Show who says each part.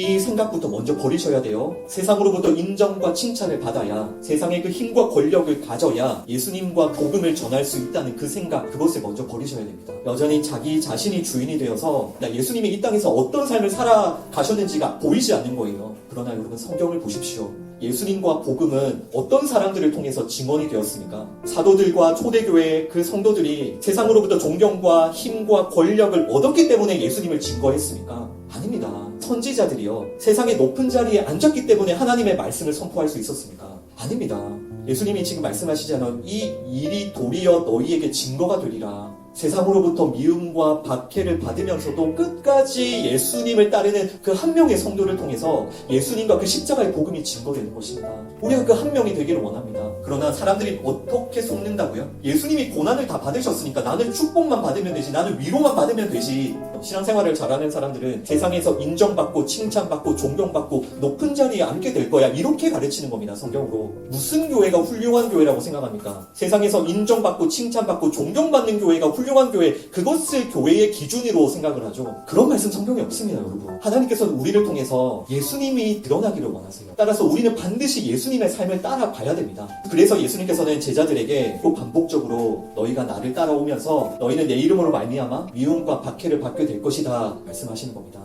Speaker 1: 이 생각부터 먼저 버리셔야 돼요. 세상으로부터 인정과 칭찬을 받아야 세상의 그 힘과 권력을 가져야 예수님과 복음을 전할 수 있다는 그 생각, 그것을 먼저 버리셔야 됩니다. 여전히 자기 자신이 주인이 되어서 나 예수님이 이 땅에서 어떤 삶을 살아가셨는지가 보이지 않는 거예요. 그러나 여러분 성경을 보십시오. 예수님과 복음은 어떤 사람들을 통해서 증언이 되었습니까? 사도들과 초대교회 그 성도들이 세상으로부터 존경과 힘과 권력을 얻었기 때문에 예수님을 증거했습니까? 아닙니다. 선지자들이요. 세상의 높은 자리에 앉았기 때문에 하나님의 말씀을 선포할 수 있었습니까? 아닙니다. 예수님이 지금 말씀하시자면 이 일이 도리어 너희에게 증거가 되리라. 세상으로부터 미움과 박해를 받으면서도 끝까지 예수님을 따르는 그 한 명의 성도를 통해서 예수님과 그 십자가의 복음이 증거되는 것입니다. 우리가 그 한 명이 되기를 원합니다. 그러나 사람들이 어떻게 속는다고요? 예수님이 고난을 다 받으셨으니까 나는 축복만 받으면 되지, 나는 위로만 받으면 되지. 신앙생활을 잘하는 사람들은 세상에서 인정받고 칭찬받고 존경받고 높은 자리에 앉게 될 거야. 이렇게 가르치는 겁니다. 성경으로. 무슨 교회가 훌륭한 교회라고 생각합니까? 세상에서 인정받고 칭찬받고 존경받는 교회가 훌륭한 교회, 그것을 교회의 기준으로 생각을 하죠. 그런 말씀 성경에 없습니다, 여러분. 하나님께서는 우리를 통해서 예수님이 드러나기를 원하세요. 따라서 우리는 반드시 예수님의 삶을 따라가야 됩니다. 그래서 예수님께서는 제자들에게 또 반복적으로 너희가 나를 따라오면서 너희는 내 이름으로 말미암아 미움과 박해를 받게 될 것이다 말씀하시는 겁니다.